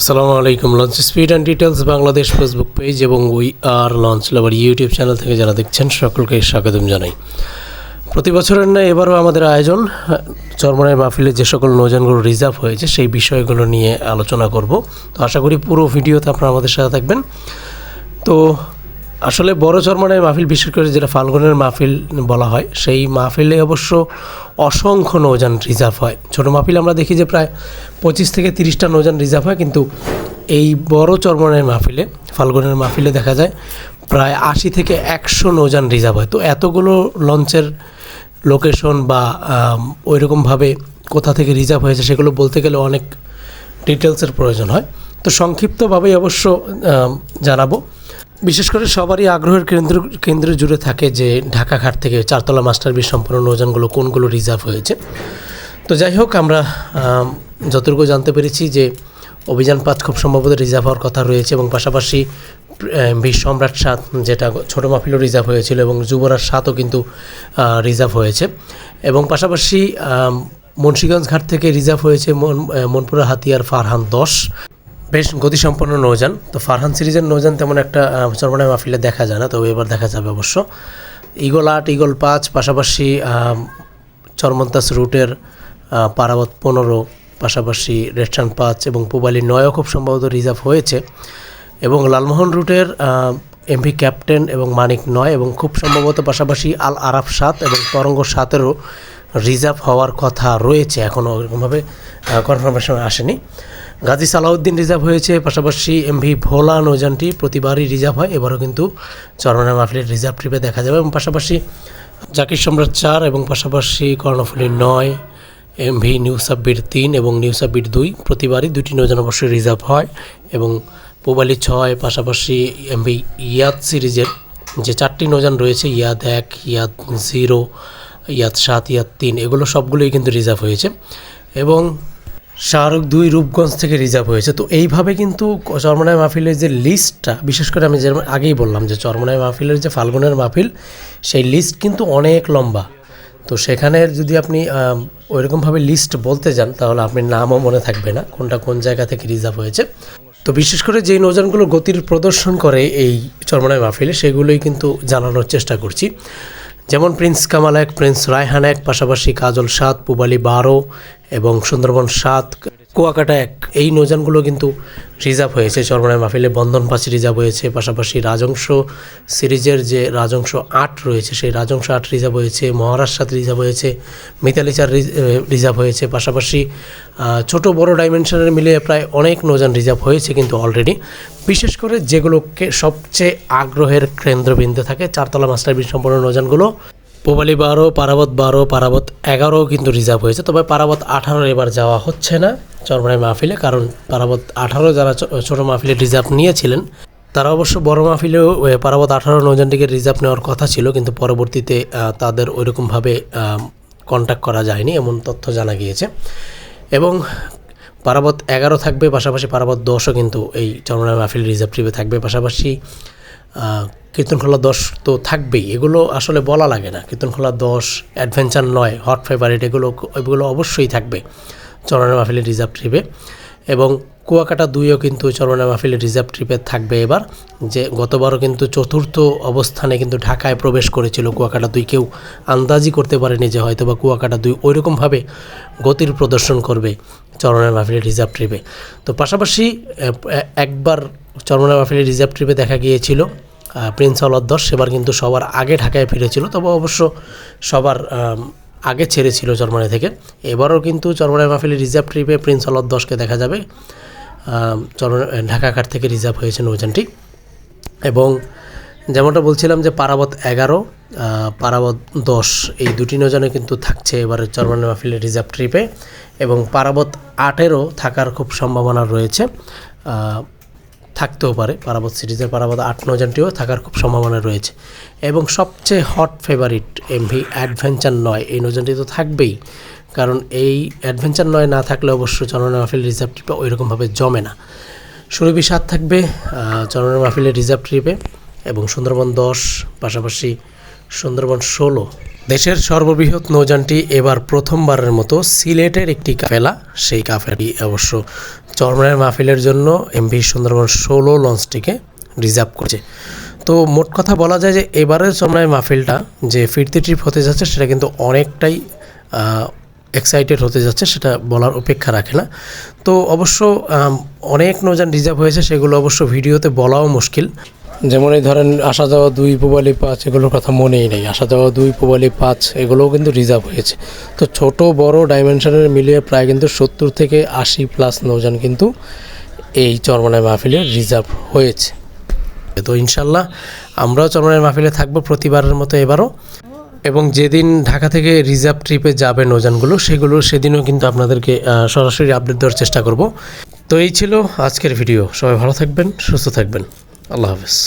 আসসালামু আলাইকুম। Launch speed and details Bangladesh Facebook page এবং we are launch lover YouTube channel থেকে যারা দেখছেন, সকলকে স্বাগতম জানাই। প্রতি বছরের না এবারও আমাদের আয়োজন চরমনের মাহফিলে যে সকল নৌযানগুলো রিজার্ভ হয়েছে সেই বিষয়গুলো নিয়ে আলোচনা করব। তো আশা করি পুরো ভিডিওতে আপনারা আমাদের সাথে থাকবেন। তো আসলে বড় চরমনের মাহফিল, বিশেষ করে যেটা ফাল্গুনের মাহফিল বলা হয়, সেই মাহফিলে অবশ্য অসংখ্য নৌযান রিজার্ভ হয়। ছোটো মাহফিল আমরা দেখি যে প্রায় পঁচিশ থেকে তিরিশটা নৌযান রিজার্ভ হয়, কিন্তু এই বড় চরমনের মাহফিলে, ফাল্গুনের মাহফিলে দেখা যায় প্রায় আশি থেকে একশো নৌযান রিজার্ভ হয়। তো এতগুলো লঞ্চের লোকেশন বা ওই রকমভাবে কোথা থেকে রিজার্ভ হয়েছে সেগুলো বলতে গেলে অনেক ডিটেলসের প্রয়োজন হয়। তো সংক্ষিপ্তভাবেই অবশ্য জানাব। বিশেষ করে সবারই আগ্রহের কেন্দ্র কেন্দ্র জুড়ে থাকে যে ঢাকা ঘাট থেকে চারতলা মাস্টার বি সম্পন্ন নৌযানগুলো কোনগুলো রিজার্ভ হয়েছে। তো যাই হোক আমরা আম, যতটুকু জানতে পেরেছি যে অভিযান পাঁচ খুব সম্ভবত রিজার্ভ হওয়ার কথা রয়েছে এবং পাশাপাশি বীর সম্রাট সাত যেটা ছোটো মাহফিলও রিজার্ভ হয়েছিল এবং যুবরাজ সাতও কিন্তু রিজার্ভ হয়েছে। এবং পাশাপাশি মুন্সিগঞ্জ ঘাট থেকে রিজার্ভ হয়েছে মন মনপুরা হাতিয়ার ফারহান দশ। বেশ গতিসম্পন্ন নৌযান। তো ফারহান সিরিজের নৌযান তেমন একটা চরমনায় মাহফিলে দেখা যায় না, তবে এবার দেখা যাবে অবশ্য। ইগল আট ইগল পাঁচ, পাশাপাশি চরমন্তাস রুটের পারাবত পনেরো, পাশাপাশি রেস্টার্ন পাঁচ এবং পুবালি নয়ও খুব সম্ভবত রিজার্ভ হয়েছে। এবং লালমোহন রুটের এমভি ক্যাপ্টেন এবং মানিক নয় এবং খুব সম্ভবত পাশাপাশি আল আরাফ সাত এবং তরঙ্গ সাতেরও রিজার্ভ হওয়ার কথা রয়েছে এখনও ওরকমভাবে কনফার্মেশন আসেনি। গাজী সালাউদ্দিন রিজার্ভ হয়েছে, পাশাপাশি এমভি ভোলা নৌজানটি প্রতিবারই রিজার্ভ হয়, এবারও কিন্তু চরমনা মাহফিলের রিজার্ভ ট্রিপে দেখা যাবে এবং পাশাপাশি জাকির সম্রাট চার এবং পাশাপাশি কর্ণফুলি নয়, এমভি নিউ সাব্বির তিন এবং নিউ সাব্বির দুই প্রতিবারই দুটি নৌজান অবশ্যই রিজার্ভ হয় এবং পোবালি ছয়, পাশাপাশি এমভি ইয়াদ সিরিজের যে চারটি নৌজান রয়েছে, ইয়াদ এক, ইয়াদ জিরো, ইয়াদ সাত, ইয়াদ তিন, এগুলো সবগুলোই কিন্তু রিজার্ভ হয়েছে এবং শাহরুখ দুই রূপগঞ্জ থেকে রিজার্ভ হয়েছে। তো এইভাবে কিন্তু চরমনায় মাহফিলের যে লিস্টটা বিশেষ করে আমি যেমন আগেই বললাম যে চরমনায় মাহফিলের যে ফাল্গুনের মাহফিল, সেই লিস্ট কিন্তু অনেক লম্বা। তো সেখানে যদি আপনি ওইরকমভাবে লিস্ট বলতে যান, তাহলে আপনি নামও মনে থাকবে না, কোনটা কোন জায়গা থেকে রিজার্ভ হয়েছে। তো বিশেষ করে যেই নৌযানগুলো গতির প্রদর্শন করে এই চরমনায় মাহফিলে, সেগুলোই কিন্তু জানানোর চেষ্টা করছি। যেমন প্রিন্স কামাল এক, প্রিন্স রায়হান এক, পাশাপাশি কাজল সাত, পুবালি বারো এবং সুন্দরবন সাত, কুয়াকাটা এক, এই নৌযানগুলো কিন্তু রিজার্ভ হয়েছে। চরমনায় মাহফিলে বন্ধন পাঁচ রিজার্ভ হয়েছে, পাশাপাশি রাজংশ সিরিজের যে রাজংশ আট রয়েছে, সেই রাজংশ আট রিজার্ভ হয়েছে মহারাজ সাত রিজার্ভ হয়েছে, মিতালি চার রিজার্ভ হয়েছে, পাশাপাশি ছোট বড় ডাইমেনশনের মিলিয়ে প্রায় অনেক নৌযান রিজার্ভ হয়েছে কিন্তু অলরেডি। বিশেষ করে যেগুলোকে সবচেয়ে আগ্রহের কেন্দ্রবিন্দু থাকে, চারতলা মাস্টার সম্পন্ন নৌযানগুলো পোবালি বারো, পারাবত বারো, পারাবত এগারোও কিন্তু রিজার্ভ হয়েছে। তবে পারাবত আঠারো এবার যাওয়া হচ্ছে না চরমনাই মাহফিলে, কারণ পারাবত আঠারো যারা ছোটো মাহফিলে রিজার্ভ নিয়েছিলেন, তারা অবশ্য বড় মাহফিলেও পারাবত আঠারো নৌযানটিকে রিজার্ভ নেওয়ার কথা ছিল, কিন্তু পরবর্তীতে তাদের ওইরকমভাবে কন্ট্যাক্ট করা যায়নি, এমন তথ্য জানা গিয়েছে। এবং পারাবত এগারো থাকবে, পাশাপাশি পারাবত দশও কিন্তু এই চরমনাই মাহফিল রিজার্ভ ট্রিপে থাকবে, পাশাপাশি কীর্তনখোলা দশ তো থাকবেই। এগুলো আসলে বলা লাগে না। কীর্তনখোলা দশ অ্যাডভেঞ্চার নয় হট ফেভারিট এগুলো এগুলো অবশ্যই থাকবে চরমনাই মাহফিলের রিজার্ভ ট্রিপে এবং কুয়াকাটা দুইও কিন্তু চরমনাই মাহফিলের রিজার্ভ ট্রিপে থাকবে এবার। যে গতবারও কিন্তু চতুর্থ অবস্থানে কিন্তু ঢাকায় প্রবেশ করেছিল কুয়াকাটা দুই। কেউ আন্দাজই করতে পারেনি যে হয়তো বা কুয়াকাটা দুই ওইরকমভাবে গতির প্রদর্শন করবে। চরমনাই মাহফিলের রিজার্ভ ট্রিপে। তো পাশাপাশি একবার চরমনাই মাহফিলের রিজার্ভ ট্রিপে দেখা গিয়েছিল প্রিন্স অলদ্দর সেবার কিন্তু সবার আগে ঢাকায় ফিরেছিল তবে অবশ্য সবার আগে ছেড়েছিল চরমনাই থেকে। এবারও কিন্তু চরমনাই মাহফিলের রিজার্ভ ট্রিপে প্রিন্স অলদ্দশকে দেখা যাবে আম, চরমনাই ঢাকা ঘাট থেকে রিজার্ভ হয়েছে নৌযানটি। এবং যেমনটা বলছিলাম যে পারাবত এগারো পারাবত দশ, এই দুটি নৌযানে কিন্তু থাকছে এবারে চরমান মাহফিলের রিজার্ভ ট্রিপে এবং পারাবত আটেরও থাকার খুব সম্ভাবনা রয়েছে। থাকতেও পারে পারাবত সিরিজের পারাবত আট নৌযানটিও থাকার খুব সম্ভাবনা রয়েছে। এবং সবচেয়ে হট ফেভারিট এমভি অ্যাডভেঞ্চার নয়, এই নৌযানটি তো থাকবেই, কারণ এই অ্যাডভেঞ্চার নয় না থাকলে অবশ্য চরমান মাহফিল রিজার্ভ ট্রিপে ওইরকমভাবে জমে না। সুরভি সাত থাকবে চরণ মাহফিলের রিজার্ভ ট্রিপে। এবং সুন্দরবন দশ, পাশাপাশি সুন্দরবন ষোলো। দেশের সর্ববৃহৎ নৌযানটি এবার প্রথমবারের মতো সিলেটের একটি কাফেলা, সেই কাফেলাটি অবশ্য চরমনের মাহফিলের জন্য এমভি সুন্দরবন ষোলো লঞ্চটিকে রিজার্ভ করছে। তো মোট কথা বলা যায় যে এবারের চরমনের মাহফিলটা যে ফিরতি ট্রিপ হতে যাচ্ছে, সেটা কিন্তু অনেকটাই এক্সাইটেড হতে যাচ্ছে, সেটা বলার অপেক্ষা রাখে না। তো অবশ্য অনেক নৌযান রিজার্ভ হয়েছে, সেগুলো অবশ্য ভিডিওতে বলাও মুশকিল। যেমন এই ধরেন আসা যাওয়া দুই পুবালি পাঁচ এগুলোর কথা মনেই নেই। আসা যাওয়া দুই পুবালি পাঁচ এগুলোও কিন্তু রিজার্ভ হয়েছে। তো ছোট, বড় ডাইমেনশনের মিলিয়ে প্রায় কিন্তু সত্তর থেকে আশি প্লাস নৌযান কিন্তু এই চরমনায় মাহফিলে রিজার্ভ হয়েছে। তো ইনশাল্লাহ আমরাও চরমনায় মাহফিলে থাকব প্রতিবারের মতো এবারও। এবং যেদিন ঢাকা থেকে রিজার্ভ ট্রিপে যাবে নৌযানগুলো, সেগুলো সেদিনও কিন্তু আপনাদেরকে সরাসরি আপডেট দেওয়ার চেষ্টা করব। তো এই ছিল আজকের ভিডিও সবাই ভালো থাকবেন, সুস্থ থাকবেন। আল্লাহ হাফেজ